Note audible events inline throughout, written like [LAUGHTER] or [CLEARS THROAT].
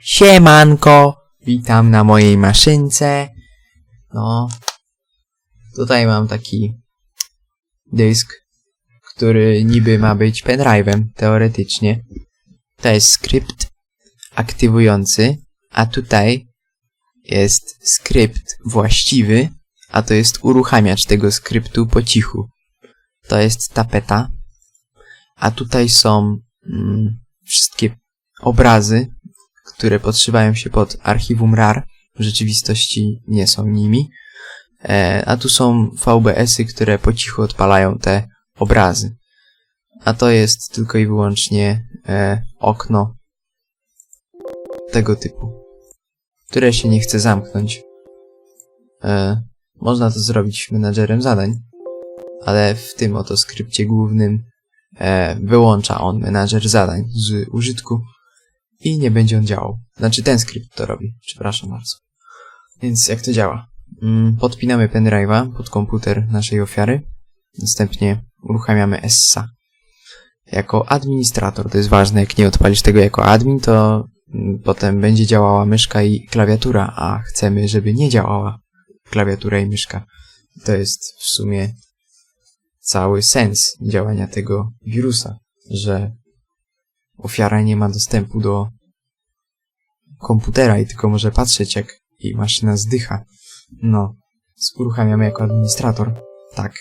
Siemanko, witam na mojej maszynce. No, tutaj mam taki dysk, który niby ma być pendrive'em, teoretycznie. To jest skrypt aktywujący, a tutaj jest skrypt właściwy, a to jest uruchamiacz tego skryptu po cichu. To jest tapeta, a tutaj są mm, wszystkie obrazy, które podszywają się pod archiwum RAR, w rzeczywistości nie są nimi. E, a tu są VBS-y, które po cichu odpalają te obrazy. A to jest tylko i wyłącznie e, okno tego typu, które się nie chce zamknąć. E, można to zrobić menadżerem zadań, ale w tym oto skrypcie głównym wyłącza on menadżer zadań z użytku i nie będzie on działał. Znaczy ten skrypt to robi, przepraszam bardzo. Więc jak to działa? Mm, Podpinamy pendrive'a pod komputer naszej ofiary, następnie uruchamiamy ESSA. Jako administrator, to jest ważne, jak nie odpalisz tego jako admin, to mm, potem będzie działała myszka i klawiatura, a chcemy, żeby nie działała klawiatura i myszka. To jest w sumie cały sens działania tego wirusa, że ofiara nie ma dostępu do komputera i tylko może patrzeć, jak jej maszyna zdycha. No, uruchamiamy jako administrator. Tak.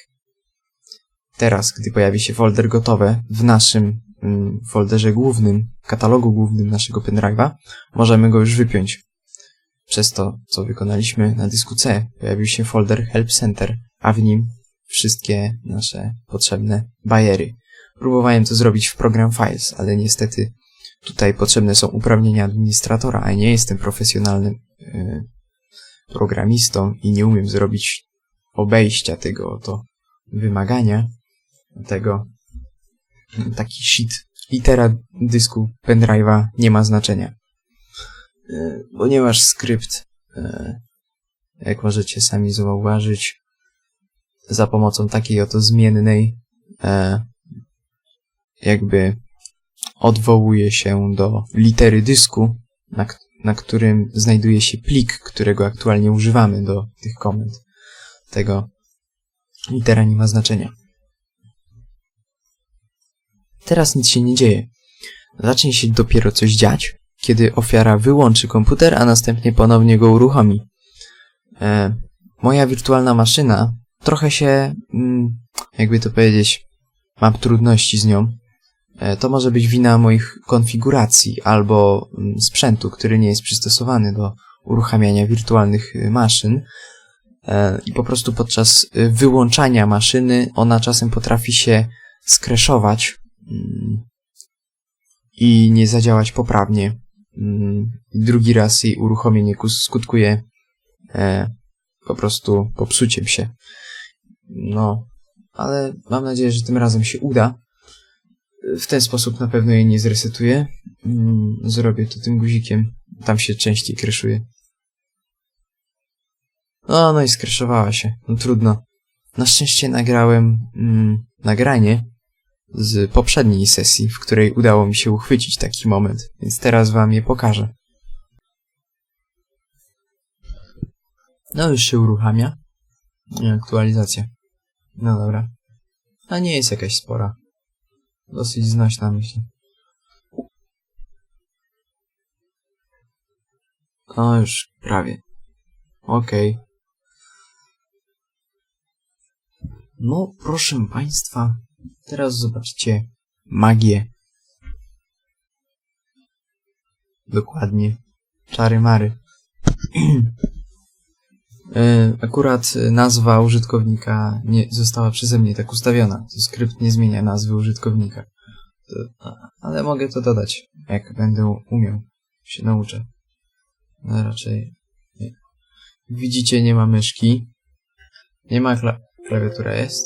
Teraz, gdy pojawi się folder gotowe w naszym mm, folderze głównym, katalogu głównym naszego pendrive'a, możemy go już wypiąć. Przez to, co wykonaliśmy na dysku C, pojawił się folder Help Center, a w nim wszystkie nasze potrzebne bajery. Próbowałem to zrobić w Program Files, ale niestety tutaj potrzebne są uprawnienia administratora, a nie jestem profesjonalnym y, programistą i nie umiem zrobić obejścia tego oto wymagania. Dlatego taki shit litera dysku pendrive'a nie ma znaczenia. Y, ponieważ skrypt, y, jak możecie sami zauważyć, za pomocą takiej oto zmiennej e, jakby odwołuje się do litery dysku, na, na którym znajduje się plik, którego aktualnie używamy do tych komend. Tego litera nie ma znaczenia. Teraz nic się nie dzieje. Zacznie się dopiero coś dziać, kiedy ofiara wyłączy komputer, a następnie ponownie go uruchomi. E, moja wirtualna maszyna trochę się, mm, jakby to powiedzieć, mam trudności z nią. E, to może być wina moich konfiguracji albo mm, sprzętu, który nie jest przystosowany do uruchamiania wirtualnych y, maszyn. E, I po prostu podczas y, wyłączania maszyny ona czasem potrafi się skreszować mm, i nie zadziałać poprawnie. Drugi raz jej uruchomienie skutkuje e, po prostu popsuciem się. No, ale mam nadzieję, że tym razem się uda. W ten sposób na pewno jej nie zresetuję. Mm, zrobię to tym guzikiem. Tam się częściej kreszuje. No, no i skreszowała się. No trudno. Na szczęście nagrałem mm, nagranie z poprzedniej sesji, w której udało mi się uchwycić taki moment, więc teraz wam je pokażę. No już się uruchamia. Aktualizacja. No dobra. A nie jest jakaś spora. Dosyć znośna, myślę. No już prawie. Okej. Okay. No, proszę Państwa, teraz zobaczcie magię. Dokładnie. Czary mary. [CLEARS THROAT] E, akurat nazwa użytkownika nie została przeze mnie tak ustawiona. To skrypt nie zmienia nazwy użytkownika. To, ale mogę to dodać, jak będę umiał. Się nauczę. No raczej nie. Widzicie, nie ma myszki. Nie ma kla klawiatura jest.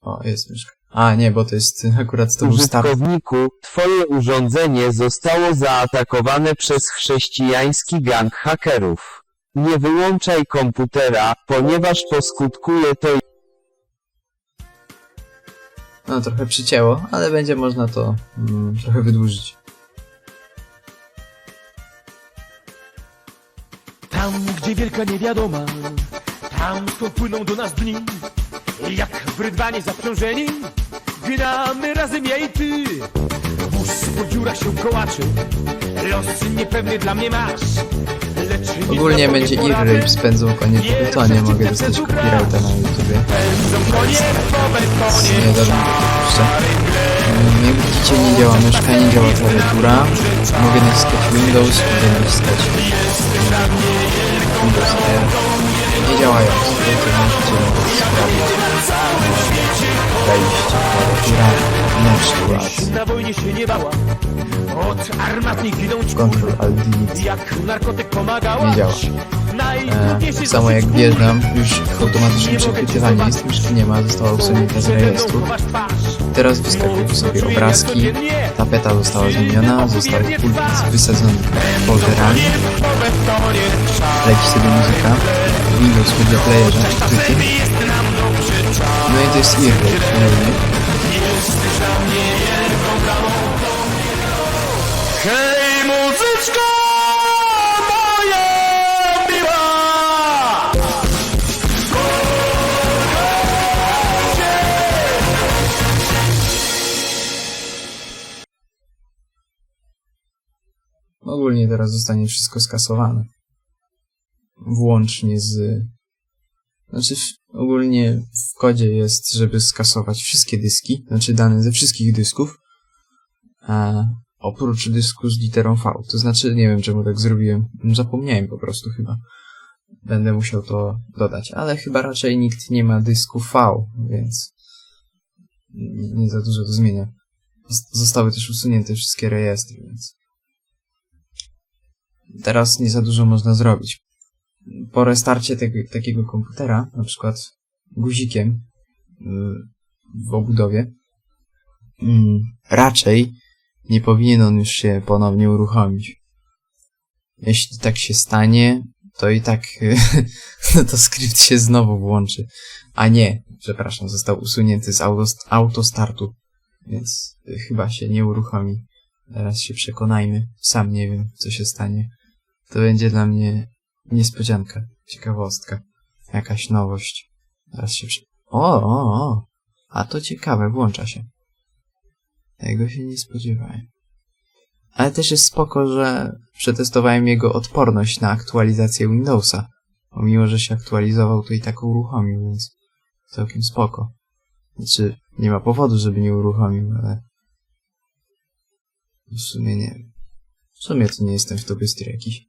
O, jest myszka. A, nie, bo to jest [LAUGHS] akurat to był. Użytkowniku, twoje urządzenie zostało zaatakowane przez chrześcijański gang hakerów. Nie wyłączaj komputera, ponieważ poskutkuje to No, trochę przycięło, ale będzie można to mm, trochę wydłużyć. Tam, gdzie wielka niewiadoma, tam skąd płyną do nas dni. Jak w rydwanie zaprzężeni, ginamy razem ja i ty. Wóz po dziurach się kołaczy, los niepewny dla mnie masz. Ogólnie to będzie nie poradzę. Irrape spędzą konie po betonie, mogę dostać copyrighta na YouTubie. Nie dam jeszcze. Mm, Jak widzicie nie działa myszka, nie działa klawiatura. Mogę naciskać Windows, mogę naciskać Windows R. Nie działając, to możecie sprawdzić. Wejście, od armatnik giną Ctrl Alt Delete. Jak narkotyk pomagała Nie działa. E, samo jak wjeżdżam, już automatyczne przechwytywanie jest, myszki nie ma, została usunięta z rejestru. Teraz wyskakują sobie obrazki, tapeta została zmieniona, został pulpit wysadzony folderami, leci sobie muzyka, Windows Media Playerze odkryty. No i to jest Earwave, finalnie. Ogólnie teraz zostanie wszystko skasowane. Włącznie z... Znaczy, ogólnie w kodzie jest, żeby skasować wszystkie dyski, znaczy dane ze wszystkich dysków, a oprócz dysku z literą V. To znaczy, nie wiem czemu tak zrobiłem. Zapomniałem po prostu chyba. Będę musiał to dodać, ale chyba raczej nikt nie ma dysku V, więc nie, nie za dużo to zmienia. Zos- Zostały też usunięte wszystkie rejestry, więc teraz nie za dużo można zrobić. Po restarcie tego, takiego komputera, na przykład guzikiem y, w obudowie, mm, raczej nie powinien on już się ponownie uruchomić. Jeśli tak się stanie, to i tak [LAUGHS] no to skrypt się znowu włączy. A nie, przepraszam, został usunięty z auto- autostartu, więc chyba się nie uruchomi. Teraz się przekonajmy. Sam nie wiem, co się stanie. To będzie dla mnie niespodzianka, ciekawostka, jakaś nowość. Teraz się przy... O, o, o! A to ciekawe, włącza się. Tego się nie spodziewałem. Ale też jest spoko, że przetestowałem jego odporność na aktualizację Windowsa. Pomimo, że się aktualizował, to i tak uruchomił, więc całkiem spoko. Znaczy, nie ma powodu, żeby nie uruchomił, ale w sumie nie. W sumie to nie jestem w to bystry jakiś.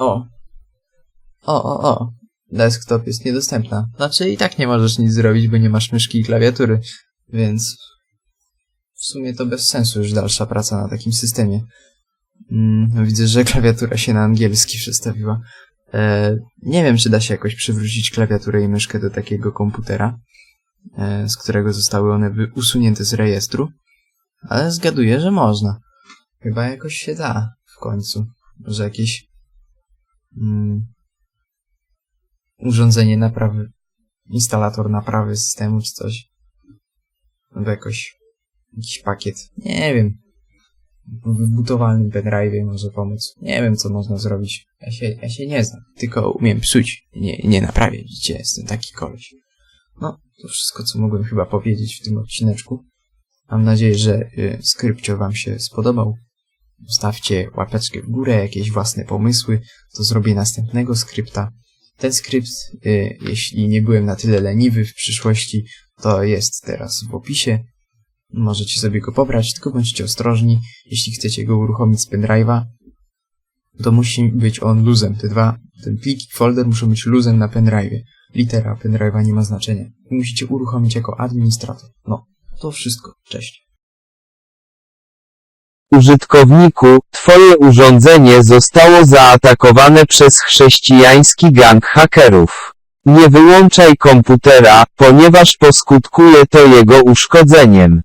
O. O, o, o. Desktop jest niedostępna. Znaczy i tak nie możesz nic zrobić, bo nie masz myszki i klawiatury, więc w sumie to bez sensu już dalsza praca na takim systemie. Mm, widzę, że klawiatura się na angielski przestawiła. E, nie wiem, czy da się jakoś przywrócić klawiaturę i myszkę do takiego komputera, e, z którego zostały one usunięte z rejestru, ale zgaduję, że można. Chyba jakoś się da w końcu. Może jakieś urządzenie naprawy, instalator naprawy systemu czy coś. Albo jakoś jakiś pakiet. Nie wiem. W pendrive'ie może pomóc. Nie wiem, co można zrobić. Ja się, ja się nie znam. Tylko umiem psuć. Nie, nie naprawiać. Widzicie, jestem taki koleś. No, to wszystko, co mogłem chyba powiedzieć w tym odcineczku. Mam nadzieję, że y, skrypcio wam się spodobał. Zostawcie łapeczkę w górę, jakieś własne pomysły, to zrobię następnego skrypta. Ten skrypt, y, jeśli nie byłem na tyle leniwy w przyszłości, to jest teraz w opisie. Możecie sobie go pobrać, tylko bądźcie ostrożni. Jeśli chcecie go uruchomić z pendrive'a, to musi być on luzem. Te dwa, ten plik i folder muszą być luzem na pendrive'ie. Litera pendrive'a nie ma znaczenia. Musicie uruchomić jako administrator. No, to wszystko. Cześć. Użytkowniku, twoje urządzenie zostało zaatakowane przez chrześcijański gang hakerów. Nie wyłączaj komputera, ponieważ poskutkuje to jego uszkodzeniem.